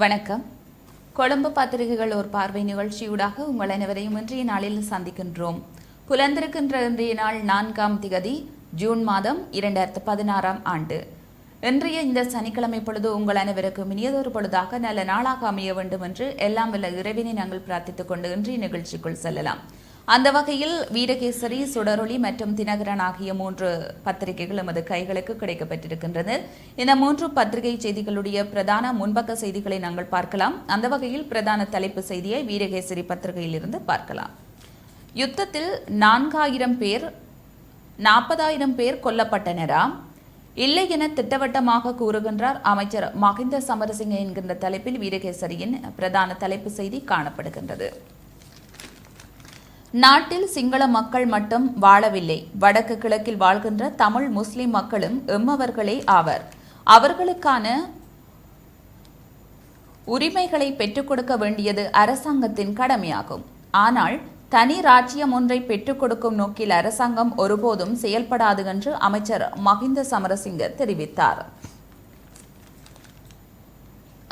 வணக்கம். கொழும்பு பத்திரிகைகள் ஒரு பார்வை நிகழ்ச்சியூடாக உங்கள் அனைவரையும் இன்றைய நாளில் சந்திக்கின்றோம். புலந்திருக்கின்ற இன்றைய நாள் நான்காம் திகதி ஜூன் மாதம் இரண்டாயிரத்து பதினாறாம் ஆண்டு. இன்றைய இந்த சனிக்கிழமை பொழுது உங்கள் அனைவருக்கும் இனியதொரு பொழுதாக நல்ல நாளாக அமைய வேண்டும் என்று எல்லாம் வல்ல இறைவினை நாங்கள் பிரார்த்தித்துக் கொண்டு இன்றைய நிகழ்ச்சிக்குள் செல்லலாம். அந்த வகையில் வீரகேசரி சுடரொளி மற்றும் தினகரன் ஆகிய மூன்று பத்திரிகைகள் எமது கைகளுக்கு கிடைக்கப்பட்டிருக்கின்றது. இந்த மூன்று பத்திரிகை செய்திகளுடைய பிரதான முன்பக்க செய்திகளை நாங்கள் பார்க்கலாம். அந்த வகையில் பிரதான தலைப்பு செய்தியை வீரகேசரி பத்திரிகையிலிருந்து பார்க்கலாம். யுத்தத்தில் நான்காயிரம் பேர் நாற்பதாயிரம் பேர் கொல்லப்பட்டனரா? இல்லை என திட்டவட்டமாக கூறுகின்றார் அமைச்சர் மஹிந்த சமரசிங்க என்கின்ற தலைப்பில் வீரகேசரியின் பிரதான தலைப்பு செய்தி காணப்படுகின்றது. நாட்டில் சிங்கள மக்கள் மட்டும் வாழவில்லை. வடக்கு கிழக்கில் வாழ்கின்ற தமிழ் முஸ்லிம் மக்களும் எம்மவர்களே ஆவர். அவர்களுக்கான உரிமைகளை பெற்றுக் கொடுக்க வேண்டியது அரசாங்கத்தின் கடமையாகும். ஆனால் தனி ராஜ்யம் ஒன்றை பெற்றுக் கொடுக்கும் நோக்கில் அரசாங்கம் ஒருபோதும் செயல்படாது என்று அமைச்சர் மஹிந்த சமரசிங்க தெரிவித்தார்.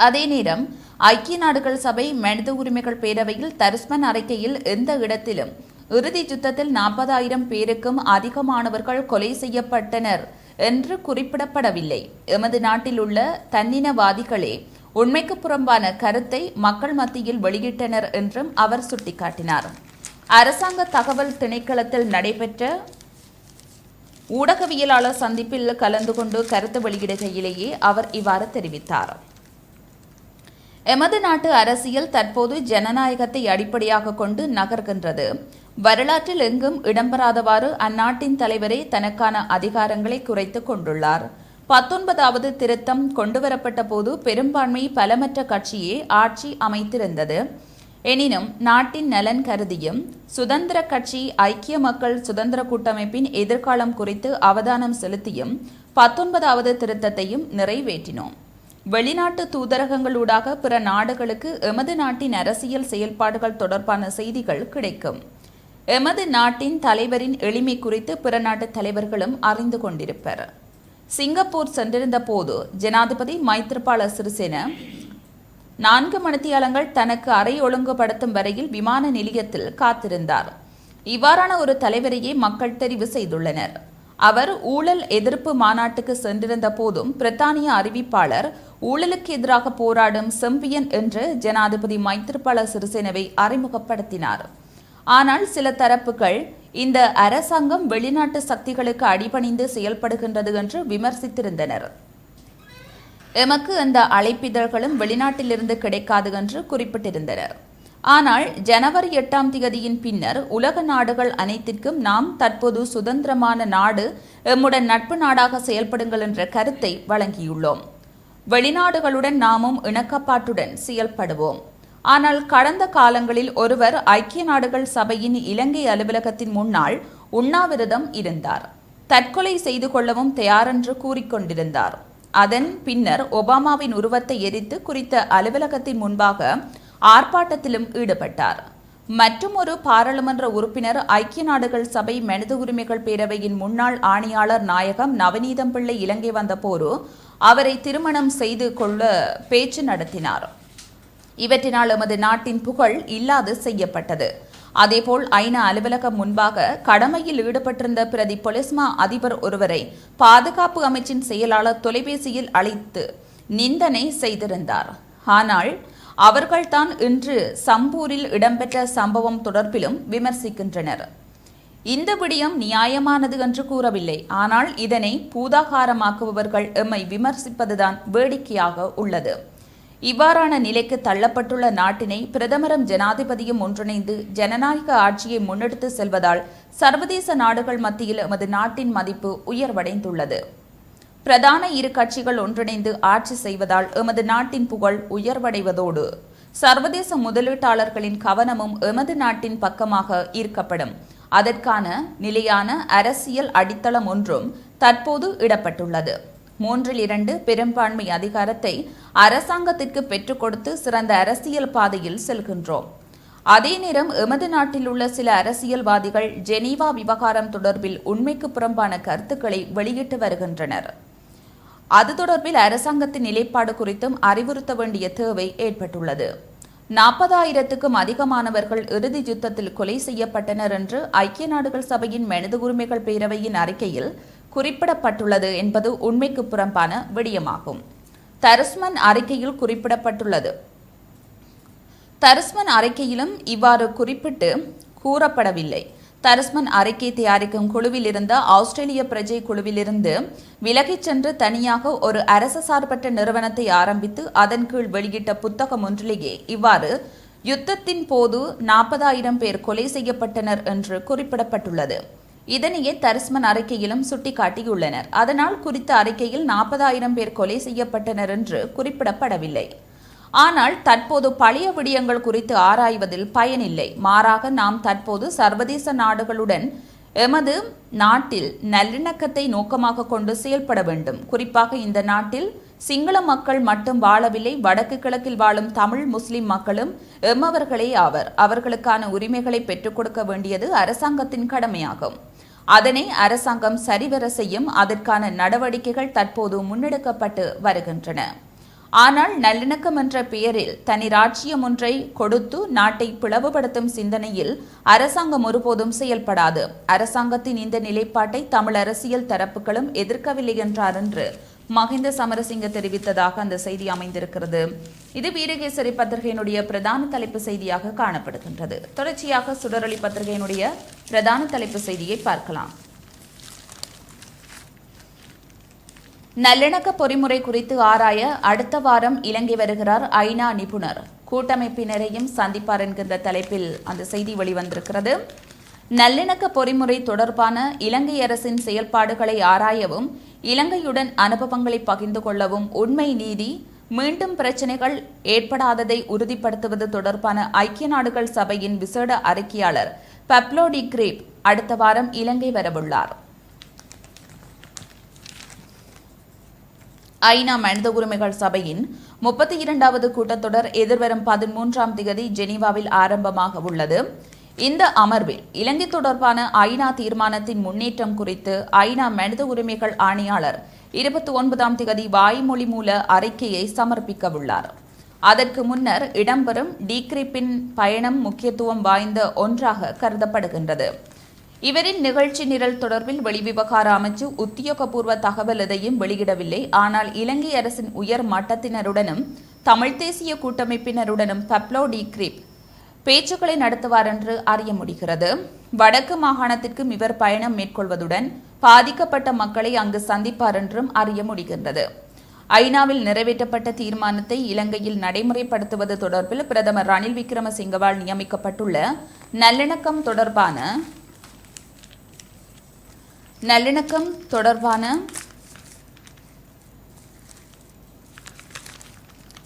அதே நேரம் ஐக்கிய நாடுகள் சபை மனித உரிமைகள் பேரவையில் தரிஸ்மன் அறிக்கையில் எந்த இடத்திலும் இறுதி யுத்தத்தில் நாற்பதாயிரம் பேருக்கும் அதிகமானவர்கள் கொலை செய்யப்பட்டனர் என்று குறிப்பிடப்படவில்லை. எமது நாட்டில் உள்ள தன்னினவாதிகளே உண்மைக்கு புறம்பான கருத்தை மக்கள் மத்தியில் வெளியிட்டனர் என்றும் அவர் சுட்டிக்காட்டினார். அரசாங்க தகவல் திணைக்களத்தில் நடைபெற்ற ஊடகவியலாளர் சந்திப்பில் கலந்து கொண்டு கருத்து வெளியிடுகையிலேயே அவர் இவ்வாறு தெரிவித்தார். எமது நாட்டு அரசியல் தற்போது ஜனநாயகத்தை அடிப்படையாக கொண்டு நகர்கின்றது. வரலாற்றில் எங்கும் இடம்பெறாதவாறு அந்நாட்டின் தலைவரே தனக்கான அதிகாரங்களை குறைத்துக் கொண்டுள்ளார். பத்தொன்பதாவது திருத்தம் கொண்டுவரப்பட்ட போது பெரும்பான்மை பலமற்ற கட்சியே ஆட்சி அமைத்திருந்தது. எனினும் நாட்டின் நலன் கருதியும் சுதந்திர கட்சி ஐக்கிய மக்கள் சுதந்திர கூட்டமைப்பின் எதிர்காலம் குறித்து அவதானம் செலுத்தியும் பத்தொன்பதாவது திருத்தத்தையும் நிறைவேற்றினோம். வெளிநாட்டு தூதரகங்களூடாக பிற நாடுகளுக்கு எமது நாட்டின் அரசியல் செயல்பாடுகள் தொடர்பான செய்திகள் கிடைக்கும். எமது நாட்டின் தலைவரின் எளிமை குறித்து பிற நாட்டு தலைவர்களும் அறிந்து கொண்டிருப்பர். சிங்கப்பூர் சென்றிருந்த போது ஜனாதிபதி மைத்ரிபால சிறிசேன நான்கு மணித்தியாலங்கள் தனக்கு அறை ஒழுங்குபடுத்தும் வரையில் விமான நிலையத்தில் காத்திருந்தார். இவ்வாறான ஒரு தலைவரையே மக்கள் தெரிவு செய்துள்ளனர். அவர் ஊழல் எதிர்ப்பு மாநாட்டுக்கு சென்றிருந்த போதும் பிரித்தானிய அறிவிப்பாளர் ஊழலுக்கு எதிராக போராடும் செம்பியன் என்று ஜனாதிபதி மைத்திரிபால சிறிசேனவை அறிமுகப்படுத்தினார். ஆனால் சில தரப்புகள் இந்த அரசாங்கம் வெளிநாட்டு சக்திகளுக்கு அடிபணிந்து செயல்படுகின்றது என்று விமர்சித்திருந்தனர். எமக்கு அந்த அழைப்பிதழ்களும் வெளிநாட்டிலிருந்து கிடைக்காது என்று குறிப்பிட்டிருந்தனர். ஆனால் ஜனவரி எட்டாம் திகதியின் பின்னர் உலக நாடுகள் அனைத்திற்கும் நாம் தற்போது சுதந்திரமான நாடு எம்முடன் நட்பு நாடாக செயல்படுங்கள் என்ற கருத்தை வழங்கியுள்ளோம். வெளிநாடுகளுடன் நாமும் இணக்கப்பாட்டுடன் செயல்படுவோம். ஆனால் கடந்த காலங்களில் ஒருவர் ஐக்கிய நாடுகள் சபையின் இலங்கை அலுவலகத்தின் முன்னால் உண்ணாவிரதம் இருந்தார். தற்கொலை செய்து கொள்ளவும் தயாரென்று கூறிக்கொண்டிருந்தார் அதன் பின்னர் ஒபாமாவின் உருவத்தை எரித்து குறித்த அலுவலகத்தின் முன்பாக ஆர்ப்பாட்டத்திலும் ஈடுபட்டார். மற்றும் ஒரு பாராளுமன்ற உறுப்பினர் ஐக்கிய நாடுகள் சபை மனித உரிமைகள் பேரவையின் முன்னாள் ஆணையாளர் நாயகம் நவநீதம் பிள்ளை இலங்கை வந்தபோது அவரை திருமணம் செய்து கொள்ள பேச்சு நடத்தினார். இவற்றினால் எமது நாட்டின் புகழ் இல்லாது செய்யப்பட்டது. அதேபோல் ஐநா அலுவலகம் முன்பாக கடமையில் ஈடுபட்டிருந்த பிரதி பொலிஸ்மா அதிபர் ஒருவரை பாதுகாப்பு அமைச்சின் செயலாளர் தொலைபேசியில் அழைத்து நிந்தனை செய்திருந்தார். ஆனால் அவர்கள்தான் இன்று சம்பூரில் இடம்பெற்ற சம்பவம் தொடர்பிலும் விமர்சிக்கின்றனர். இந்த விடயம் நியாயமானது என்று கூறவில்லை. ஆனால் இதனை பூதாகாரமாக்குபவர்கள் எம்மை விமர்சிப்பதுதான் வேடிக்கையாக உள்ளது. இவ்வாறான நிலைக்கு தள்ளப்பட்டுள்ள நாட்டினை பிரதமரும் ஜனாதிபதியும் ஒன்றிணைந்து ஜனநாயக ஆட்சியை முன்னெடுத்து செல்வதால் சர்வதேச நாடுகள் மத்தியில் எமது நாட்டின் மதிப்பு உயர்வடைந்துள்ளது. பிரதான இரு கட்சிகள் ஒன்றிணைந்து ஆட்சி செய்வதால் எமது நாட்டின் புகழ் உயர்வடைவதோடு சர்வதேச முதலீட்டாளர்களின் கவனமும் எமது நாட்டின் பக்கமாக ஈர்க்கப்படும். அதற்கான நிலையான அரசியல் அடித்தளம் ஒன்றும் தற்போது இடப்பட்டுள்ளது. மூன்றில் இரண்டு பெரும்பான்மை அதிகாரத்தை அரசாங்கத்திற்கு பெற்றுக் கொடுத்து சிறந்த அரசியல் பாதையில் செல்கின்றோம். அதே நேரம் எமது நாட்டில் உள்ள சில அரசியல்வாதிகள் ஜெனீவா விவகாரம் தொடர்பில் உண்மைக்கு புறம்பான கருத்துக்களை வெளியிட்டு வருகின்றனர். அது தொடர்பில் அரசாங்கத்தின் நிலைப்பாடு குறித்தும் அறிவுறுத்த வேண்டிய தேவை ஏற்பட்டுள்ளது. நாற்பதாயிரத்துக்கும் அதிகமானவர்கள் இறுதி யுத்தத்தில் கொலை செய்யப்பட்டனர் என்று ஐக்கிய நாடுகள் சபையின் மனித உரிமைகள் பேரவையின் அறிக்கையில் குறிப்பிடப்பட்டுள்ளது என்பது உண்மைக்கு புறம்பான விடயமாகும். தரிஸ்மன் அறிக்கையில் குறிப்பிடப்பட்டுள்ளது. தரிஸ்மன் அறிக்கையிலும் இவ்வாறு குறிப்பிட்டு கூறப்படவில்லை. தரஸ்மன் அறிக்கை தயாரிக்கும் குழுவில் இருந்த ஆஸ்திரேலிய பிரஜை குழுவிலிருந்து விலகிச் சென்று தனியாக ஒரு அரச சார்பற்ற நிறுவனத்தை ஆரம்பித்து அதன் கீழ் வெளியிட்ட புத்தகம் ஒன்றிலேயே இவ்வாறு யுத்தத்தின் போது நாற்பதாயிரம் பேர் கொலை செய்யப்பட்டனர் என்று குறிப்பிடப்பட்டுள்ளது. இதனையே தரிஸ்மன் அறிக்கையிலும் சுட்டிக்காட்டியுள்ளனர். அதனால் குறித்த அறிக்கையில் நாற்பதாயிரம் பேர் கொலை செய்யப்பட்டனர் என்று குறிப்பிடப்படவில்லை. ஆனால் தற்போது பழைய விடயங்கள் குறித்து ஆராய்வதில் பயனில்லை. மாறாக நாம் தற்போது சர்வதேச நாடுகளுடன் எமது நாட்டில் நல்லிணக்கத்தை நோக்கமாக கொண்டு செயல்பட வேண்டும். குறிப்பாக இந்த நாட்டில் சிங்கள மக்கள் மட்டும் வாழவில்லை வடக்கு கிழக்கில் வாழும் தமிழ் முஸ்லிம் மக்களும் எம்மவர்களே ஆவர். அவர்களுக்கான உரிமைகளை பெற்றுக் கொடுக்க வேண்டியது அரசாங்கத்தின் கடமையாகும். அதனை அரசாங்கம் சரிவர செய்யும் அதற்கான நடவடிக்கைகள் தற்போது முன்னெடுக்கப்பட்டு வருகின்றன. ஆனால் நல்லிணக்கம் என்ற பெயரில் தனி ராஜ்யம் ஒன்றை கொடுத்து நாட்டை பிளவுபடுத்தும் சிந்தனையில் அரசாங்கம் ஒருபோதும் செயல்படாது. அரசாங்கத்தின் இந்த நிலைப்பாட்டை தமிழ் அரசியல் தரப்புகளும் எதிர்க்கவில்லை என்றார் என்று மஹிந்த சமரசிங்க தெரிவித்ததாக அந்த செய்தி அமைந்திருக்கிறது. இது வீரகேசரி பத்திரிகையினுடைய பிரதான தலைப்பு செய்தியாக காணப்படுகின்றது. தொடர்ச்சியாக சுடரளி பத்திரிகையினுடைய பிரதான தலைப்பு செய்தியை பார்க்கலாம். நல்லிணக்க பொறிமுறை குறித்து ஆராய அடுத்த வாரம் இலங்கை வருகிறார் ஐநா நிபுணர். கூட்டமைப்பினரையும் சந்திப்பார் என்கின்ற தலைப்பில் அந்த செய்தி வெளிவந்திருக்கிறது. நல்லிணக்க பொறிமுறை தொடர்பான இலங்கை அரசின் செயல்பாடுகளை ஆராயவும் இலங்கையுடன் அனுபவங்களை பகிர்ந்து கொள்ளவும் உண்மை நீதி மீண்டும் பிரச்சினைகள் ஏற்படாததை உறுதிப்படுத்துவது தொடர்பான ஐக்கிய நாடுகள் சபையின் விசேட அறிக்கையாளர் பப்லோடி கிரேப் அடுத்த வாரம் இலங்கை வரவுள்ளார். ஐநா மனித உரிமைகள் சபையின் முப்பத்தி இரண்டாவது கூட்டத்தொடர் எதிர்வரும் பதிமூன்றாம் திகதி ஜெனீவாவில் ஆரம்பமாக உள்ளது. இந்த அமர்வில் இலங்கை தொடர்பான ஐநா தீர்மானத்தின் முன்னேற்றம் குறித்து ஐநா மனித உரிமைகள் ஆணையாளர் இருபத்தி ஒன்பதாம் திகதி வாய்மொழி மூல அறிக்கையை சமர்ப்பிக்க உள்ளார் அதற்கு முன்னர் இடம்பெறும் டீக்ரிப்பின் பயணம் முக்கியத்துவம் வாய்ந்த ஒன்றாக கருதப்படுகின்றது. இவரின் நிகழ்ச்சி நிரல் தொடர்பில் வெளிவிவகார அமைச்சு உத்தியோகபூர்வ தகவல் எதையும் வெளியிடவில்லை. ஆனால் இலங்கை அரசின் உயர் மட்டத்தினருடனும் தமிழ் தேசிய கூட்டமைப்பினருடனும் பப்லோ டி கிரிப் பேச்சுக்களை நடத்துவார் என்று அறிய முடிகிறது. வடக்கு மாகாணத்திற்கும் இவர் பயணம் மேற்கொள்வதுடன் பாதிக்கப்பட்ட மக்களை அங்கு சந்திப்பார் என்றும் அறிய முடிகின்றது. ஐநாவில் நிறைவேற்றப்பட்ட தீர்மானத்தை இலங்கையில் நடைமுறைப்படுத்துவது தொடர்பில் பிரதமர் ரணில் விக்ரமசிங்கவால் நியமிக்கப்பட்டுள்ள நல்லிணக்கம் தொடர்பான நல்லிணக்கம் தொடர்பான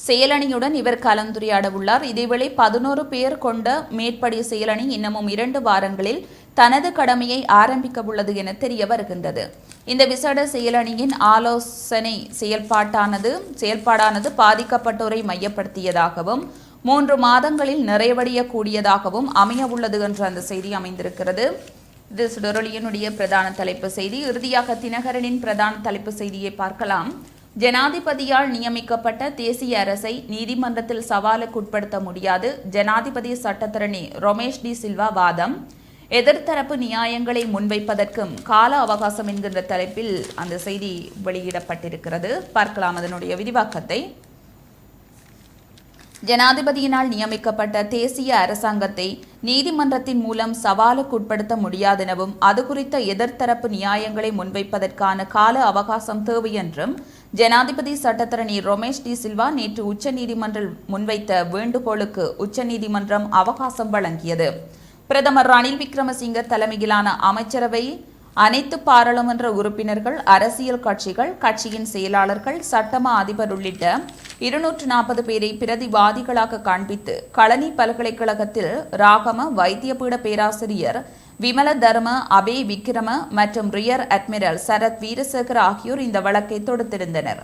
செயலணியுடன் இவர் கலந்துரையாட உள்ளார் இதேவேளை பதினோரு பேர் கொண்ட மேற்படி செயலணி இன்னமும் இரண்டு வாரங்களில் தனது கடமையை ஆரம்பிக்க உள்ளது என தெரிய வருகின்றது. இந்த விசேட செயலணியின் ஆலோசனை செயல்பாட்டானது செயல்பாடானது பாதிக்கப்பட்டோரை மையப்படுத்தியதாகவும் மூன்று மாதங்களில் நிறைவடையக்கூடியதாகவும் அமைய உள்ளது என்ற அந்த செய்தி அமைந்திருக்கிறது. இது சுடரொலியனுடைய பிரதான தலைப்பு செய்தி. இறுதியாக தினகரனின் பிரதான தலைப்பு செய்தியை பார்க்கலாம். ஜனாதிபதியால் நியமிக்கப்பட்ட தேசிய அரசை நீதிமன்றத்தில் சவாலுக்குட்படுத்த முடியாது. ஜனாதிபதி சட்டத்தரணி ரொமேஷ் டி சில்வா வாதம். எதிர்த்தரப்பு நியாயங்களை முன்வைப்பதற்கும் கால அவகாசம் என்கின்ற தலைப்பில் அந்த செய்தி வெளியிடப்பட்டிருக்கிறது. பார்க்கலாம் அதனுடைய விரிவாக்கத்தை. ஜனாதிபதியினால் நியமிக்கப்பட்ட தேசிய அரசாங்கத்தை நீதிமன்றத்தின் மூலம் சவாலுக்குட்படுத்த முடியாதெனவும் அது குறித்த எதிர்த்தரப்பு நியாயங்களை முன்வைப்பதற்கான கால அவகாசம் தேவை என்றும் ஜனாதிபதி சட்டத்தரணி ரொமேஷ் டி சில்வா நேற்று உச்சநீதிமன்றம் முன்வைத்த வேண்டுகோளுக்கு உச்சநீதிமன்றம் அவகாசம் வழங்கியது. பிரதமர் ரணில் விக்ரமசிங்க தலைமையிலான அமைச்சரவை அனைத்து பாராளுமன்ற உறுப்பினர்கள் அரசியல் கட்சிகள் கட்சியின் செயலாளர்கள் சட்டமா அதிபர் உள்ளிட்ட இருநூற்று நாற்பது பேரை பிரதிவாதிகளாக காண்பித்து களனி பல்கலைக்கழகத்தில் ராகம வைத்தியபீட பேராசிரியர் விமல தர்ம அபே விக்ரம மற்றும் ரியர் அட்மிரல் சரத் வீரசேகர் ஆகியோர் இந்த வழக்கை தொடுத்திருந்தனர்.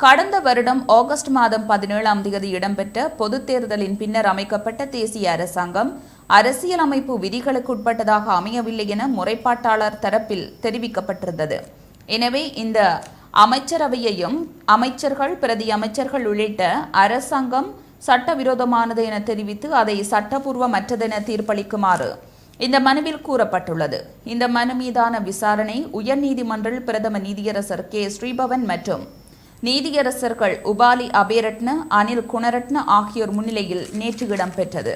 கடந்த வருடம் ஆகஸ்ட் மாதம் பதினேழாம் தேதி இடம்பெற்ற பொதுத் தேர்தலின் பின்னர் அமைக்கப்பட்ட தேசிய அரசாங்கம் அரசியலமைப்பு விதிகளுக்குட்பட்டதாக அமையவில்லை என முறைப்பாட்டாளர் தரப்பில் தெரிவிக்கப்பட்டிருந்தது. எனவே இந்த அமைச்சரவையையும் அமைச்சர்கள் பிரதி அமைச்சர்கள் உள்ளிட்ட அரசாங்கம் சட்டவிரோதமானது என தெரிவித்து அதை சட்டபூர்வமற்றதென தீர்ப்பளிக்குமாறு இந்த மனுவில் கூறப்பட்டுள்ளது. இந்த மனு மீதான விசாரணை உயர்நீதிமன்றில் பிரதம நீதியரசர் கே. ஸ்ரீபவன் மற்றும் நீதியரசர்கள் உபாலி அபேரட்ன அனில் குணரட்ன ஆகியோர் முன்னிலையில் நேற்று இடம்பெற்றது.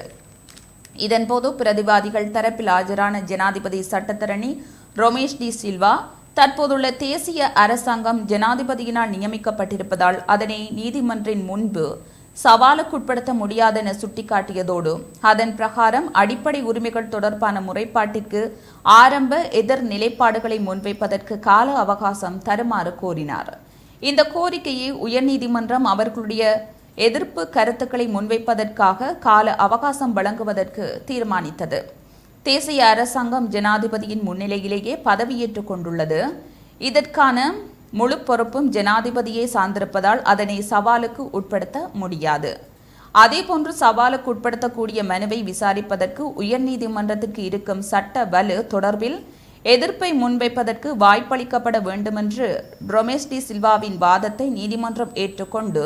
இதன்போது பிரதிவாதிகள் தரப்பில் ஆஜரான ஜனாதிபதி சட்டத்தரணி ரொமேஷ் டி சில்வா தற்போதுள்ள தேசிய அரசாங்கம் ஜனாதிபதியினால் நியமிக்கப்பட்டிருப்பதால் அதனை நீதிமன்றின் முன்பு சவாலுக்குட்படுத்த முடியாதென சுட்டிக்காட்டியதோடு அதன் பிரகாரம் அடிப்படை உரிமைகள் தொடர்பான முறைப்பாட்டிற்கு ஆரம்ப எதிர் நிலைப்பாடுகளை முன்வைப்பதற்கு கால அவகாசம் தருமாறு கோரினார். இந்த கோரிக்கையை உயர்நீதிமன்றம் அவர்களுடைய எதிர்ப்பு கருத்துக்களை முன்வைப்பதற்காக கால அவகாசம் வழங்குவதற்கு தீர்மானித்தது. தேசிய அரசாங்கம் ஜனாதிபதியின் முன்னிலையிலேயே பதவியேற்றுக் கொண்டுள்ளது. இதற்கான முழு பொறுப்பும் ஜனாதிபதியை சார்ந்திருப்பதால் அதனை சவாலுக்கு உட்படுத்த முடியாது. அதேபோன்று சவாலுக்கு உட்படுத்தக்கூடிய மனுவை விசாரிப்பதற்கு உயர்நீதிமன்றத்துக்கு இருக்கும் சட்ட வலு தொடர்பில் எதிர்ப்பை முன்வைப்பதற்கு வாய்ப்பளிக்கப்பட வேண்டுமென்று ரொமேஸ்டி சில்வாவின் வாதத்தை நீதிமன்றம் ஏற்றுக்கொண்டு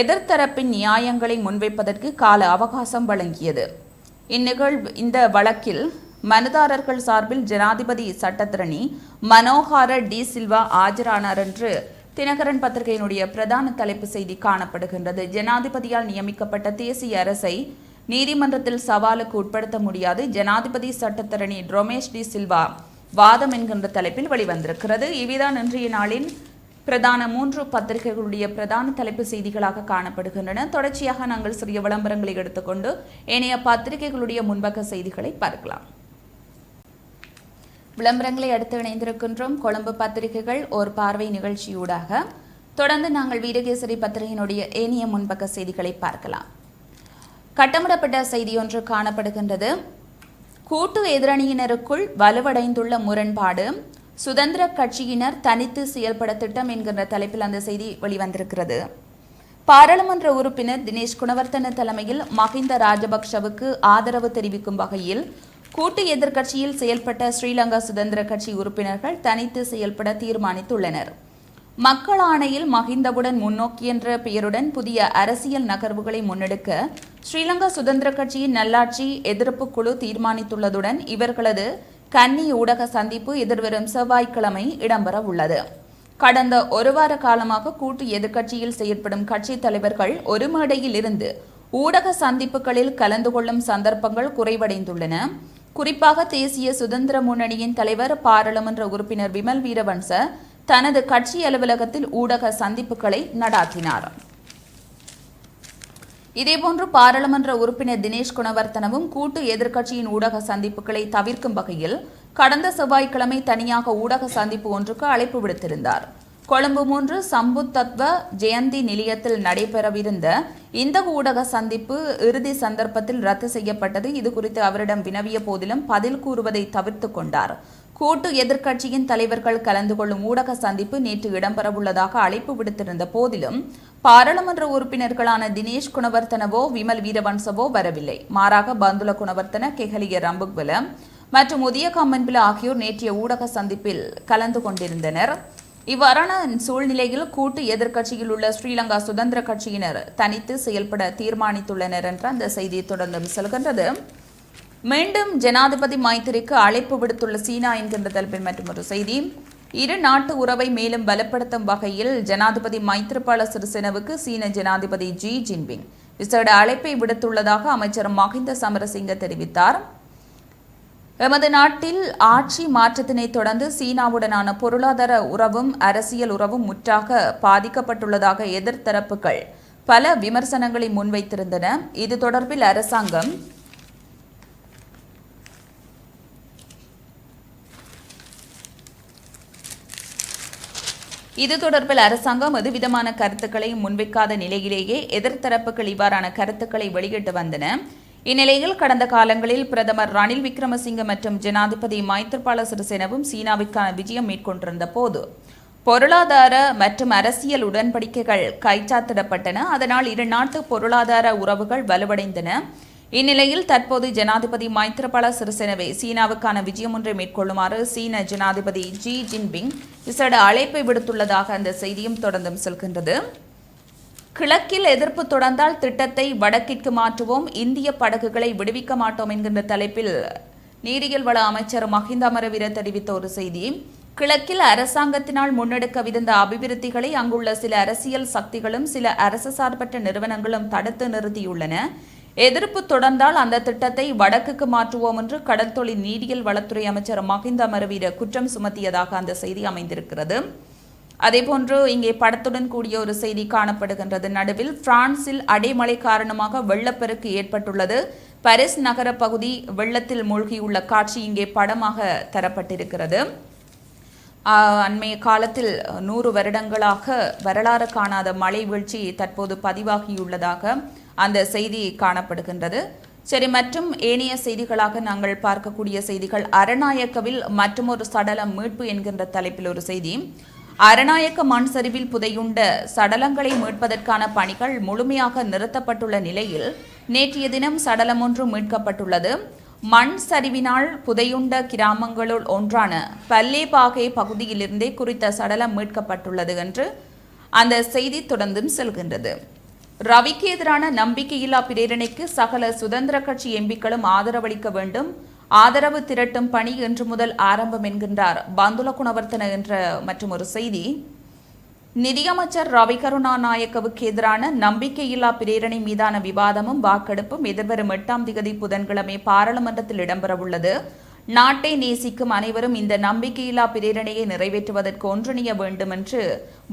எதிர்த்தரப்பின் நியாயங்களை முன்வைப்பதற்கு கால அவகாசம் வழங்கியது. இந்நிகழ்வு இந்த வழக்கில் மனுதாரர்கள் சார்பில் ஜனாதிபதி சட்டத்திரணி மனோகார டி சில்வா ஆஜரானார் என்று தினகரன் பத்திரிகையினுடைய பிரதான தலைப்பு செய்தி காணப்படுகின்றது. ஜனாதிபதியால் நியமிக்கப்பட்ட தேசிய அரசை நீதிமன்றத்தில் சவாலுக்கு உட்படுத்த முடியாது. ஜனாதிபதி சட்டத்தரணி ரொமேஷ் டி சில்வா வாதம் என்கின்ற தலைப்பில் வெளிவந்திருக்கிறது. இவைதான் இன்றைய நாளின் பிரதான மூன்று பத்திரிகைகளுடைய பிரதான தலைப்பு செய்திகளாக காணப்படுகின்றன. தொடர்ச்சியாக நாங்கள் சிறிய விளம்பரங்களை எடுத்துக்கொண்டு ஏனைய பத்திரிகைகளுடைய முன்பக்க செய்திகளை பார்க்கலாம். விளம்பரங்களை அடுத்து இணைந்திருக்கின்றோம். கொழும்பு பத்திரிகைகள் ஒரு பார்வை நிகழ்ச்சியூடாக. தொடர்ந்து நாங்கள் வீரகேசரி பத்திரிகையினுடைய ஏனைய முன்பக்க செய்திகளை பார்க்கலாம். கட்டமிடப்பட்ட செய்தி ஒன்று காணப்படுகின்றது. கூட்டு எதிரணியினருக்குள் வலுவடைந்துள்ள முரண்பாடு. சுதந்திர கட்சியினர் தனித்து செயல்பட திட்டம் என்கின்ற தலைப்பில் அந்த செய்தி வெளிவந்திருக்கிறது. பாராளுமன்ற உறுப்பினர் தினேஷ் குணவர்த்தன தலைமையில் மஹிந்த ராஜபக்ஷவுக்கு ஆதரவு தெரிவிக்கும் வகையில் கூட்டு எதிர்க்கட்சியில் செயல்பட்ட ஸ்ரீலங்கா சுதந்திர கட்சி உறுப்பினர்கள் தனித்து செயல்பட தீர்மானித்துள்ளனர். மக்கள் ஆணையில் மஹிந்தவுடன் முன்னோக்கி என்ற பெயருடன் புதிய அரசியல் நகர்வுகளை முன்னெடுக்க ஸ்ரீலங்கா சுதந்திர கட்சியின் நல்லாட்சி எதிர்ப்பு குழு தீர்மானித்துள்ளதுடன் இவர்களது கன்னி ஊடக சந்திப்பு எதிர்வரும் செவ்வாய்க்கிழமை இடம்பெற உள்ளது. கடந்த ஒரு வார காலமாக கூட்டு எதிர்க்கட்சியில் செயற்படும் கட்சி தலைவர்கள் ஒரு மேடையில் இருந்து ஊடக சந்திப்புகளில் கலந்து கொள்ளும் சந்தர்ப்பங்கள் குறைவடைந்துள்ளன. குறிப்பாக தேசிய சுதந்திர முன்னணியின் தலைவர் பாராளுமன்ற உறுப்பினர் விமல் வீரவன்ச தனது கட்சி அலுவலகத்தில் ஊடக சந்திப்புகளை நடாத்தினார். இதேபோன்று பாராளுமன்ற உறுப்பினர் தினேஷ் குணவர்த்தனவும் கூட்டு எதிர்க்கட்சியின் ஊடக சந்திப்புகளை தவிர்க்கும் வகையில் கடந்த செவ்வாய்க்கிழமை தனியாக ஊடக சந்திப்பு ஒன்றுக்கு அழைப்பு விடுத்திருந்தார். கொழும்பு மூன்று சம்புத் தத்வ ஜெயந்தி நிலையத்தில் நடைபெறவிருந்த இந்த ஊடக சந்திப்பு இறுதி சந்தர்ப்பத்தில் ரத்து செய்யப்பட்டது. இது குறித்து அவரிடம் வினவிய போதிலும் பதில் கூறுவதை தவிர்த்து கொண்டார். கூட்டு எதிர்க்கட்சியின் தலைவர்கள் கலந்து கொள்ளும் ஊடக சந்திப்பு நேற்று இடம்பெறவுள்ளதாக அழைப்பு விடுத்திருந்த போதிலும் பாராளுமன்ற உறுப்பினர்களான தினேஷ் குணவர்த்தனவோ விமல் வீரவன்சவோ வரவில்லை. மாறாக பந்துல குணவர்த்தன கெஹலிய ரம்புக்வல மற்றும் உதய கம்மன்பில ஆகியோர் நேற்றைய ஊடக சந்திப்பில் கலந்து கொண்டிருந்தனர். இவ்வாறான சூழ்நிலையில் கூட்டு எதிர்க்கட்சியில் உள்ள ஸ்ரீலங்கா சுதந்திர கட்சியினர் தனித்து செயல்பட தீர்மானித்துள்ளனர் என்ற அந்த செய்தி தொடர்ந்து செல்கின்றது மீண்டும் ஜனாதிபதி மைத்திரிக்கு அழைப்பு விடுத்துள்ள சீனா என்கின்ற தலைப்பில் மற்றொரு செய்தி. இரு நாட்டு உறவை மேலும் பலப்படுத்தும் வகையில் ஜனாதிபதி மைத்திரிபால சிறிசேனவுக்கு சீன ஜனாதிபதி ஜி ஜின்பிங் விசேட அழைப்பை விடுத்துள்ளதாக அமைச்சர் மஹிந்த சமரசிங்க தெரிவித்தார். எமது நாட்டில் ஆட்சி மாற்றத்தினை தொடர்ந்து சீனாவுடனான பொருளாதார உறவும் அரசியல் உறவும் முற்றாக பாதிக்கப்பட்டுள்ளதாக எதிர்த்தரப்புகள் பல விமர்சனங்களை முன்வைத்திருந்தன. இது தொடர்பில் அரசாங்கம் இது தொடர்பில் அரசாங்கம் எதுவிதமான கருத்துக்களை முன்வைக்காத நிலையிலேயே எதிர்த்தரப்புகள் இவ்வாறான கருத்துக்களை வெளியிட்டு வந்தன. இந்நிலையில் கடந்த காலங்களில் பிரதமர் ரணில் விக்ரமசிங்க மற்றும் ஜனாதிபதி மைத்ரிபால சிறிசேனவும் சீனாவிற்கான விஜயம் மேற்கொண்டிருந்த போது பொருளாதார மற்றும் அரசியல் உடன்படிக்கைகள் கைச்சாத்திடப்பட்டன. அதனால் இரு நாட்டு பொருளாதார உறவுகள் வலுவடைந்தன. இந்நிலையில் தற்போது ஜனாதிபதி மைத்ரபால சிறிசேனவை சீனாவுக்கான விஜயம் ஒன்றை மேற்கொள்ளுமாறு சீன ஜனாதிபதி ஜி ஜின்பிங் விசேட அழைப்பை விடுத்துள்ளதாக அந்த செய்தியும் தொடர்ந்தும் செல்கின்றது. கிழக்கில் எதிர்ப்பு தொடர்ந்தால் திட்டத்தை வடக்கிற்கு மாற்றுவோம் இந்திய படகுகளை விடுவிக்க மாட்டோம் என்கின்ற தலைப்பில் நீரியல் வள அமைச்சர் மஹிந்த அமரவீர தெரிவித்த ஒரு செய்தி. கிழக்கில் அரசாங்கத்தினால் முன்னெடுக்கவிருந்த அபிவிருத்திகளை அங்குள்ள சில அரசியல் சக்திகளும் சில அரசு சார்பற்ற நிறுவனங்களும் தடுத்து நிறுத்தியுள்ளன. எதிர்ப்பு தொடர்ந்தால் அந்த திட்டத்தை வடக்குக்கு மாற்றுவோம் என்று கடல் தொழில் நீரியல் வளத்துறை அமைச்சர் மஹிந்த மரவீர குற்றம் சுமத்தியதாக அந்த செய்தி அமைந்திருக்கிறது. அதேபோன்று இங்கே படத்துடன் கூடிய ஒரு செய்தி காணப்படுகின்றது. நடுவில் பிரான்சில் அடைமழை காரணமாக வெள்ளப்பெருக்கு ஏற்பட்டுள்ளது. பாரிஸ் நகர பகுதி வெள்ளத்தில் மூழ்கியுள்ள காட்சி இங்கே படமாக தரப்பட்டிருக்கிறது. அண்மைய காலத்தில் நூறு வருடங்களாக வரலாறு காணாத மழை வீழ்ச்சி தற்போது பதிவாகியுள்ளதாக அந்த செய்தி காணப்படுகின்றது. சரி மற்றும் ஏனைய செய்திகளாக நாங்கள் பார்க்கக்கூடிய செய்திகள் அரநாயக்கவில் மற்றொரு சடலம் மீட்பு என்கின்ற தலைப்பில் ஒரு செய்தி. அரநாயக்க மண் சரிவில் புதையுண்ட சடலங்களை மீட்பதற்கான பணிகள் முழுமையாக நிறுத்தப்பட்டுள்ள நிலையில் நேற்றைய தினம் சடலம் ஒன்று மீட்கப்பட்டுள்ளது. மண் சரிவினால் புதையுண்ட கிராமங்களுள் ஒன்றான பல்லேபாகே பகுதியிலிருந்தே குறித்த சடலம் மீட்கப்பட்டுள்ளது என்று அந்த செய்தி தொடர்ந்தும் செல்கின்றது. ரவிக்கு எதிரான நம்பிக்கையில்லா பிரேரணைக்கு சகல சுதந்திர கட்சி எம்பிக்களும் ஆதரவளிக்க வேண்டும். ஆதரவு திரட்டும் பணி இன்று முதல் ஆரம்பம் என்கின்றார் பந்துல குணவர்த்தன என்ற மற்றும் ஒரு செய்தி. நிதியமைச்சர் ரவி கருணாநாயக்கவுக்கு எதிரான நம்பிக்கையில்லா பிரேரணை மீதான விவாதமும் வாக்கெடுப்பும் எதிர்வரும் எட்டாம் திகதி புதன்கிழமை பாராளுமன்றத்தில் இடம்பெறவுள்ளது. நாட்டை நேசிக்கும் அனைவரும் இந்த நம்பிக்கையில்லா பிரேரணையை நிறைவேற்றுவதற்கு ஒன்றிணைய வேண்டும் என்று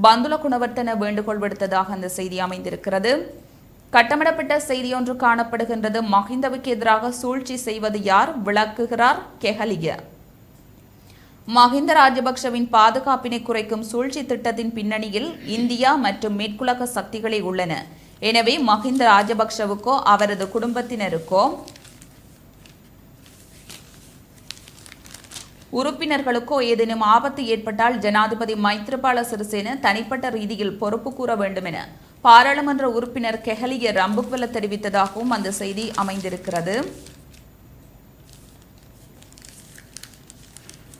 பந்துல குணவர்த்தன வேண்டுகோள் விடுத்ததாக அந்த செய்தி அமைந்திருக்கிறது. கட்டமிடப்பட்ட செய்தியொன்று காணப்படுகின்றது. மஹிந்தவுக்கு எதிராக சூழ்ச்சி செய்வது யார்? விளக்குகிறார் கெஹலிய மஹிந்த ராஜபக்ஷவின் பாதுகாப்பினை குறைக்கும் சூழ்ச்சி திட்டத்தின் பின்னணியில் இந்தியா மற்றும் மேற்குலக சக்திகளே உள்ளன. எனவே மஹிந்த ராஜபக்ஷவுக்கோ அவரது குடும்பத்தினருக்கோ உறுப்பினர்களுக்கோ ஏதேனும் ஆபத்து ஏற்பட்டால் ஜனாதிபதி மைத்ரிபால சிறிசேன தனிப்பட்ட ரீதியில் பொறுப்பு கூற வேண்டும் என பாராளுமன்ற உறுப்பினர் கெஹலிய ரம்புக்வல தெரிவித்ததாகவும் அந்த செய்தி அமைந்திருக்கிறது.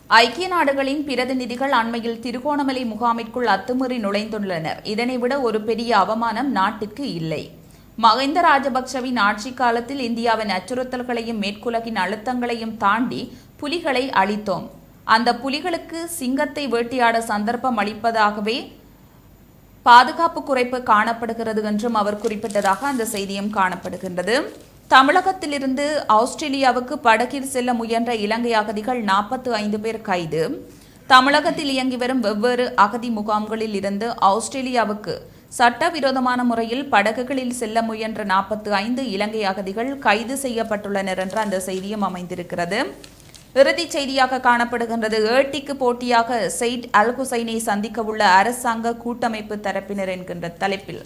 ஐக்கிய நாடுகளின் பிரதிநிதிகள் அண்மையில் திருகோணமலை முகாமிற்குள் அத்துமீறி நுழைந்துள்ளனர். இதனை விட ஒரு பெரிய அவமானம் நாட்டிற்கு இல்லை. மஹிந்த ராஜபக்சவின் ஆட்சி காலத்தில் இந்தியாவின் அச்சுறுத்தல்களையும் மேற்குலகின் அழுத்தங்களையும் தாண்டி புலிகளை அழித்தோம். அந்த புலிகளுக்கு சிங்கத்தை வேட்டையாட சந்தர்ப்பம் அளிப்பதாகவே பாதுகாப்பு குறைப்பு காணப்படுகிறது என்றும் அவர் குறிப்பிட்டதாக அந்த செய்தியும் காணப்படுகின்றது. தமிழகத்திலிருந்து ஆஸ்திரேலியாவுக்கு படகில் செல்ல முயன்ற இலங்கை அகதிகள் நாற்பத்து ஐந்து பேர் கைது. தமிழகத்தில் இயங்கி வரும் வெவ்வேறு அகதி முகாம்களில் இருந்து ஆஸ்திரேலியாவுக்கு சட்டவிரோதமான முறையில் படகுகளில் செல்ல முயன்ற நாற்பத்து ஐந்து இலங்கை அகதிகள் கைது செய்யப்பட்டுள்ளனர் என்ற அந்த செய்தியும் அமைந்திருக்கிறது. இறுதிச் செய்தியாக காணப்படுகின்றது. ஏட்டிக்கு போட்டியாக செயிட் அல் ஹுசைனை சந்திக்க உள்ள அரசாங்க கூட்டமைப்பு தரப்பினர் என்கின்ற தலைப்பில்.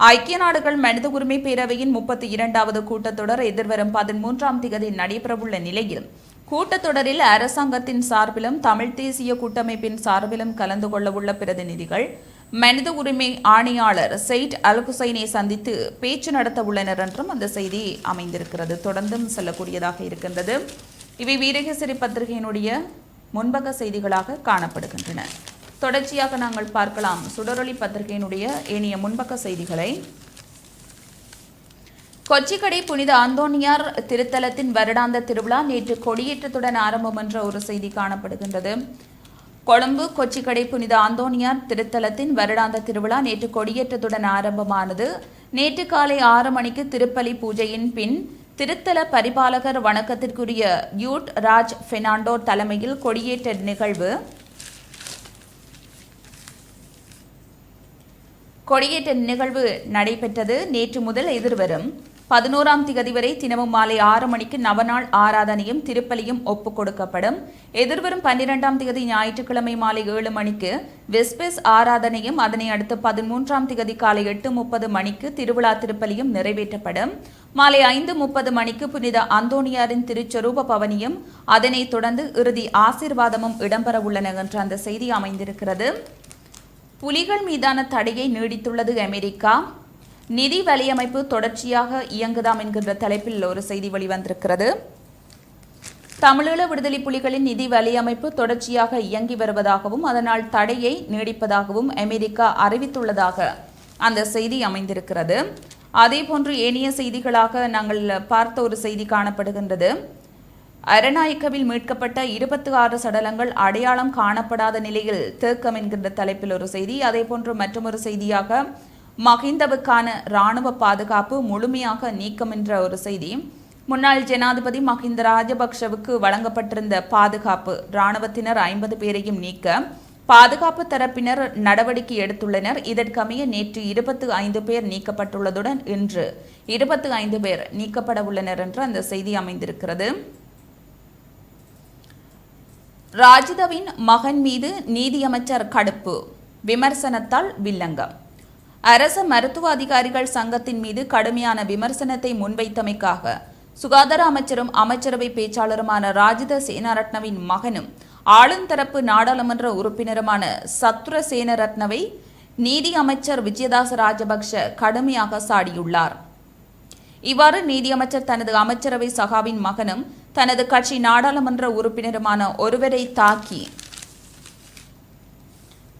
ஐக்கிய நாடுகள் மனித உரிமை பேரவையின் முப்பத்தி இரண்டாவது கூட்டத்தொடர் எதிர்வரும் பதிமூன்றாம் திகதி நடைபெறவுள்ள நிலையில் கூட்டத்தொடரில் அரசாங்கத்தின் சார்பிலும் தமிழ் தேசிய கூட்டமைப்பின் சார்பிலும் கலந்து கொள்ளவுள்ள பிரதிநிதிகள் மனித உரிமை ஆணையாளர் செயிட் அல் ஹுசைனை சந்தித்து பேச்சு நடத்த உள்ளனர் என்றும் அந்த செய்தி அமைந்திருக்கிறது. தொடர்ந்தும் செல்லக்கூடியதாக இருக்கின்றது. இவை வீரகேசரி பத்திரிகையினுடைய முன்பக்க செய்திகளாக காணப்படுகின்றன. தொடர்ச்சியாக நாங்கள் பார்க்கலாம் சுடரொளி பத்திரிகையினுடைய ஏனைய முன்பக்க செய்திகளை. கொச்சிக்கடை புனித அந்தோனியார் திருத்தலத்தின் வருடாந்த திருவிழா நேற்று கொடியேற்றத்துடன் ஆரம்பம் என்ற ஒரு செய்தி காணப்படுகின்றது. கொழும்பு கொச்சிக்கடை புனித அந்தோனியார் திருத்தலத்தின் வருடாந்த திருவிழா நேற்று கொடியேற்றத்துடன் ஆரம்பமானது. நேற்று காலை ஆறு மணிக்கு திருப்பலி பூஜையின் பின் திருத்தல பரிபாலகர் வணக்கத்திற்குரிய யூட் ராஜ் பெர்னாண்டோ தலைமையில் கொடியேற்ற நிகழ்வு. கொடியேற்ற நிகழ்வு நடைபெற்றது நேற்று முதல் எதிர்வரும். பதினோராம் திகதி வரை தினமும் மாலை ஆறு மணிக்கு நவநாள் ஆராதனையும் திருப்பலியும் ஒப்புக் கொடுக்கப்படும். எதிர்வரும் பன்னிரெண்டாம் திகதி ஞாயிற்றுக்கிழமை மாலை ஏழு மணிக்கு வெஸ்பெஸ் ஆராதனையும் அதனை அடுத்து பதிமூன்றாம் திகதி காலை எட்டு முப்பது மணிக்கு திருவிழா திருப்பலியும் நிறைவேற்றப்படும். மாலை ஐந்து முப்பது மணிக்கு புனித அந்தோனியாரின் திருச்சொரூப பவனியும் அதனைத் தொடர்ந்து இறுதி ஆசீர்வாதமும் இடம்பெற உள்ளன என்று அந்த செய்தி அமைந்திருக்கிறது. புலிகள் மீதான தடையை நீடித்துள்ளது அமெரிக்கா. நிதி வலையமைப்பு தொடர்ச்சியாக இயங்குதாம் என்கின்ற தலைப்பில் ஒரு செய்தி வெளிவந்திருக்கிறது. தமிழீழ விடுதலை புலிகளின் நிதி வலையமைப்பு தொடர்ச்சியாக இயங்கி வருவதாகவும் அதனால் தடையை நீடிப்பதாகவும் அமெரிக்கா அறிவித்துள்ளதாக அந்த செய்தி அமைந்திருக்கிறது. அதேபோன்று ஏனைய செய்திகளாக நாங்கள் பார்த்த ஒரு செய்தி காணப்படுகின்றது. அரநாயக்கவில் மீட்கப்பட்ட இருபத்தி ஆறு சடலங்கள் அடையாளம் காணப்படாத நிலையில் தேக்கம் என்கின்ற தலைப்பில் ஒரு செய்தி அதேபோன்று மற்றொரு செய்தியாக மஹிந்தவுக்கான இராணுவ பாதுகாப்பு முழுமையாக நீக்கம் என்ற ஒரு செய்தி. முன்னாள் ஜனாதிபதி மஹிந்த ராஜபக்ஷவுக்கு வழங்கப்பட்டிருந்த பாதுகாப்பு இராணுவத்தினர் ஐம்பது பேரையும் நீக்க பாதுகாப்பு தரப்பினர் நடவடிக்கை எடுத்துள்ளனர். இதற்கமைய நேற்று இருபத்து ஐந்து பேர் நீக்கப்பட்டுள்ளதுடன் இன்று இருபத்து ஐந்து பேர் நீக்கப்பட உள்ளனர் என்று அந்த செய்தி அமைந்திருக்கிறது. ராஜிதவின் மகன் மீது நீதியமைச்சர் கடுப்பு விமர்சனத்தால் வில்லங்கம். அரச மருத்துவ அதிகாரிகள் சங்கத்தின் மீது கடுமையான விமர்சனத்தை முன்வைத்தமைக்காக சுகாதார அமைச்சரும் அமைச்சரவை பேச்சாளருமான ராஜித சேனாரட்னவின் மகனும் ஆளுந்தரப்பு நாடாளுமன்ற உறுப்பினருமான சத்ர சேனரத்னவை நீதி அமைச்சர் விஜயதாச ராஜபக்ஷ கடுமையாக சாடியுள்ளார். இவ்வாறு நீதியமைச்சர் தனது அமைச்சரவை சகாவின் மகனும் தனது கட்சி நாடாளுமன்ற உறுப்பினருமான ஒருவரை தாக்கி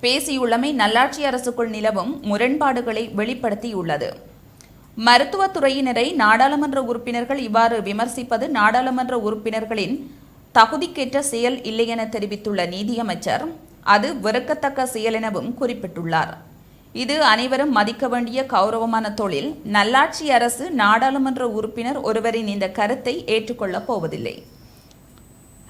பேசியுள்ளமை நல்லாட்சி அரசுக்குள் நிலவும் முரண்பாடுகளை வெளிப்படுத்தியுள்ளது. மருத்துவத்துறையினரை நாடாளுமன்ற உறுப்பினர்கள் இவ்வாறு விமர்சிப்பது நாடாளுமன்ற உறுப்பினர்களின் தகுதிக்கேற்ற செயல் இல்லை என தெரிவித்துள்ள நீதியமைச்சர் அது வெறுக்கத்தக்க செயல் எனவும் குறிப்பிட்டுள்ளார். இது அனைவரும் மதிக்க வேண்டிய கௌரவமான தொழில். நல்லாட்சி அரசு நாடாளுமன்ற உறுப்பினர் ஒருவரின் இந்த கருத்தை ஏற்றுக்கொள்ளப் போவதில்லை.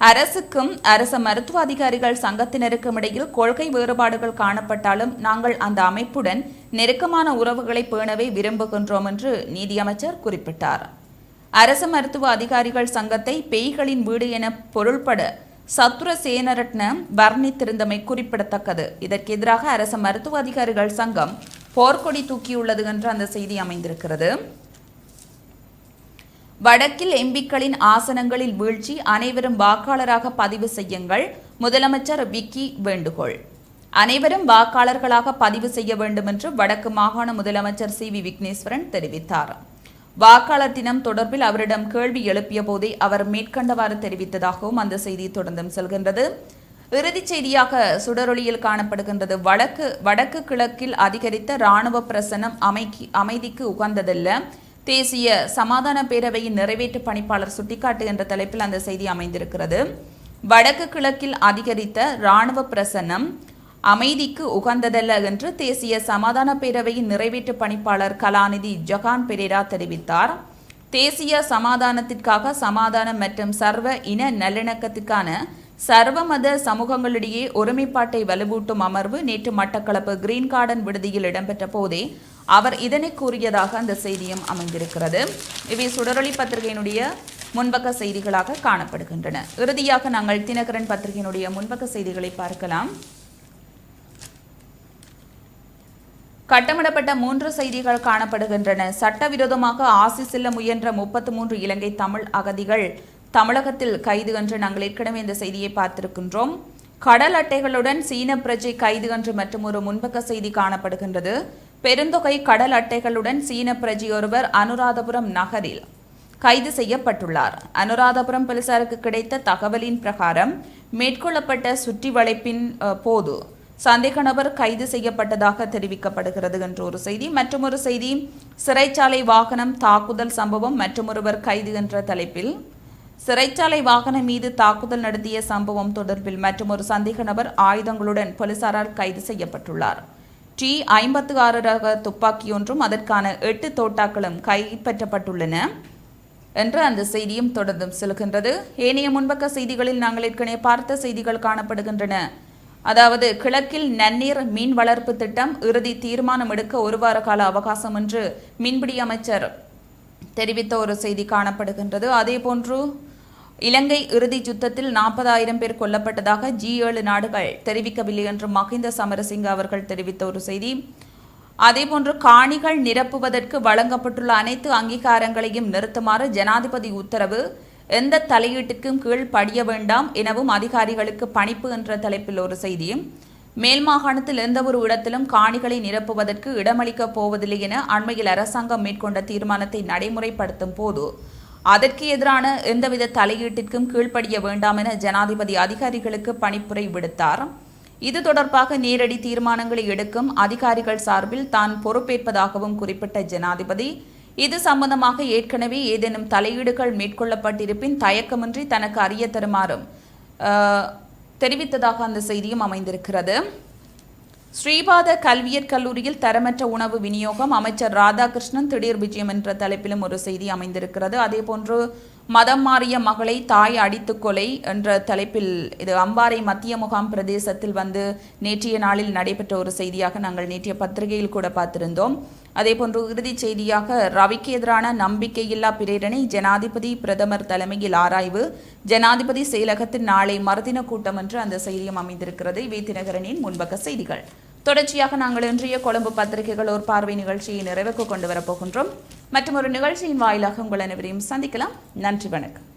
அரசுக்கும் அரச மருத்துவ அதிகாரிகள் சங்கத்தினருக்கும் இடையில் கொள்கை வேறுபாடுகள் காணப்பட்டாலும் நாங்கள் அந்த அமைப்புடன் நெருக்கமான உறவுகளை பேணவே விரும்புகின்றோம் என்று நீதியமைச்சர் குறிப்பிட்டார். அரச மருத்துவ அதிகாரிகள் சங்கத்தை பேய்களின் வீடு என பொருள்பட சத்துர சேனரட்ன வர்ணித்திருந்தமை குறிப்பிடத்தக்கது. இதற்கு எதிராக அரச மருத்துவ அதிகாரிகள் சங்கம் போர்க்கொடி தூக்கியுள்ளது என்று அந்த செய்தி அமைந்திருக்கிறது. வடக்கில் எம்பிக்களின் ஆசனங்களில் வீழ்ச்சி அனைவரும் வாக்காளராக பதிவு செய்யுங்கள். முதலமைச்சர் விக்கி வேண்டுகோள். அனைவரும் வாக்காளர்களாக பதிவு செய்ய வேண்டும் என்று வடக்கு மாகாண முதலமைச்சர் சி. வி. விக்னேஸ்வரன் தெரிவித்தார். வாக்காளர் தினம் தொடர்பில் அவரிடம் கேள்வி எழுப்பிய போதே அவர் மேற்கண்டவாறு தெரிவித்ததாகவும் அந்த செய்தி தொடர்ந்தும் செல்கின்றது. இறுதிச் செய்தியாக சுடரொளியில் காணப்படுகின்றது. வடக்கு வடக்கு கிழக்கில் அதிகரித்த இராணுவ பிரசனம் அமைக்கி அமைதிக்கு உகந்ததல்ல. தேசிய சமாதான பேரவையின் நிறைவேற்று பணிப்பாளர் சுட்டிக்காட்டு என்ற தலைப்பில் அந்த செய்தி அமைந்திருக்கிறது. வடக்கு கிழக்கில் அதிகரித்த இராணுவ பிரசன்னம் அமைதிக்கு உகந்ததல்ல என்று தேசிய சமாதான பேரவையின் நிறைவேற்று பணிப்பாளர் கலாநிதி ஜொகான் பெரேரா தெரிவித்தார். தேசிய சமாதானத்திற்காக சமாதானம் மற்றும் சர்வ இன நல்லிணக்கத்திற்கான சர்வமத சமூகங்களிடையே ஒருமைப்பாட்டை வலுவூட்டும் அமர்வு நேற்று மட்டக்களப்பு கிரீன் கார்டன் விடுதியில் இடம்பெற்ற போதே அவர் இதனை கூறியதாக அந்த செய்தியும் அமைந்திருக்கிறது. இவை சுடரொளி பத்திரிகையினுடைய முன்பக்க செய்திகளாக காணப்படுகின்றன. இறுதியாக நாங்கள் தினகரன் பத்திரிகையினுடைய முன்பக்க செய்திகளை பார்க்கலாம். கட்டமிடப்பட்ட மூன்று செய்திகள் காணப்படுகின்றன. சட்டவிரோதமாக ஆசி செல்ல முயன்ற முப்பத்து மூன்று இலங்கை தமிழ் அகதிகள் தமிழகத்தில் கைது என்று நாங்கள் ஏற்கனவே இந்த செய்தியை பார்த்திருக்கின்றோம். கடல் அட்டைகளுடன் சீன பிரஜை கைது என்று மற்றும் ஒரு முன்பக்க செய்தி காணப்படுகின்றது. பெருந்தொகை கடல் அட்டைகளுடன் சீன பிரஜி ஒருவர் அனுராதபுரம் நகரில் கைது செய்யப்பட்டுள்ளார். அனுராதபுரம் போலீசாருக்கு கிடைத்த தகவலின் பிரகாரம் மேற்கொள்ளப்பட்ட சுற்றி வளைப்பின் போது சந்தேக நபர் கைது செய்யப்பட்டதாக தெரிவிக்கப்படுகிறது என்ற ஒரு செய்தி. மற்றொரு செய்தி சிறைச்சாலை வாகனம் தாக்குதல் சம்பவம் மற்றொருவர் கைது என்ற தலைப்பில் சிறைச்சாலை வாகனம் மீது தாக்குதல் நடத்திய சம்பவம் தொடர்பில் மற்றொரு சந்தேக நபர் ஆயுதங்களுடன் போலீசாரால் கைது செய்யப்பட்டுள்ளார். டி ஐம்பத்து ஆறு ரக துப்பாக்கியொன்றும் அதற்கான எட்டு தோட்டாக்களும் கைப்பற்றப்பட்டுள்ளன. என்று அந்த செய்தியும் தொடர்ந்தும் செல்கின்றது. ஏனைய முன்பக்க செய்திகளில் நாங்கள் ஏற்கனவே பார்த்த செய்திகள் காணப்படுகின்றன. அதாவது கிழக்கில் நன்னீர் மீன் வளர்ப்பு திட்டம் இறுதி தீர்மானம் எடுக்க ஒரு வார கால அவகாசம் என்று மீன்பிடி அமைச்சர் தெரிவித்த ஒரு செய்தி காணப்படுகின்றது. அதேபோன்று இலங்கை இறுதி யுத்தத்தில் நாற்பதாயிரம் பேர் கொல்லப்பட்டதாக ஜி ஏழு நாடுகள் தெரிவிக்கவில்லை என்று மஹிந்த சமரசிங்க அவர்கள் தெரிவித்த ஒரு செய்தி. அதேபோன்று காணிகள் நிரப்புவதற்கு வழங்கப்பட்டுள்ள அனைத்து அங்கீகாரங்களையும் நிறுத்துமாறு ஜனாதிபதி உத்தரவு எந்த தலையீட்டுக்கும் கீழ் படிய வேண்டாம் எனவும் அதிகாரிகளுக்கு பணிப்பு என்ற தலைப்பில் ஒரு செய்தியும் மேல் மாகாணத்தில் எந்தவொரு இடத்திலும் காணிகளை நிரப்புவதற்கு இடமளிக்கப் போவதில்லை என அண்மையில் அரசாங்கம் மேற்கொண்ட தீர்மானத்தை நடைமுறைப்படுத்தும் போது அதற்கு எதிரான எந்தவித தலையீட்டிற்கும் கீழ்ப்படிய வேண்டாம் என ஜனாதிபதி அதிகாரிகளுக்கு பணிப்புரை விடுத்தார். இது தொடர்பாக நேரடி தீர்மானங்களை எடுக்கும் அதிகாரிகள் சார்பில் தான் பொறுப்பேற்பதாகவும் குறிப்பிட்ட ஜனாதிபதி. இது சம்பந்தமாக ஏற்கனவே ஏதேனும் தலையீடுகள் மேற்கொள்ளப்பட்டிருப்பின் தயக்கமின்றி தனக்கு அறிய தருமாறும் தெரிவித்ததாக அந்த செய்தியும் அமைந்திருக்கிறது. ஸ்ரீபாத கல்வியற் கல்லூரியில் தரமற்ற உணவு விநியோகம் அமைச்சர் ராதாகிருஷ்ணன் திடீர் விஜயம் என்ற தலைப்பிலும் ஒரு செய்தி அமைந்திருக்கிறது. அதேபோன்று மதம் மாறிய மகளை தாய் அடித்து கொலை என்ற தலைப்பில் இது அம்பாறை மத்திய முகாம் பிரதேசத்தில் வந்து நேற்றைய நாளில் நடைபெற்ற ஒரு செய்தியாக நாங்கள் நேற்றைய பத்திரிகையில் கூட பார்த்திருந்தோம். அதேபோன்று இறுதிச் செய்தியாக ரவிக்கு எதிரான நம்பிக்கையில்லா பிரேரணை ஜனாதிபதி பிரதமர் தலைமையில் ஆராய்வு. ஜனாதிபதி செயலகத்தின் நாளை மறுதின கூட்டம் என்று அந்த செய்தியும் அமைந்திருக்கிறது. இவை தினகரனின் முன்பக்க செய்திகள். தொடர்ச்சியாக நாங்கள் இன்றைய கொழும்பு பத்திரிகைகள் ஒரு பார்வை நிகழ்ச்சியை நிறைவுக்கு கொண்டு வரப்போகின்றோம் மற்றும் ஒரு நிகழ்ச்சியின் வாயிலாக உங்கள் அனைவரையும் சந்திக்கலாம். நன்றி வணக்கம்.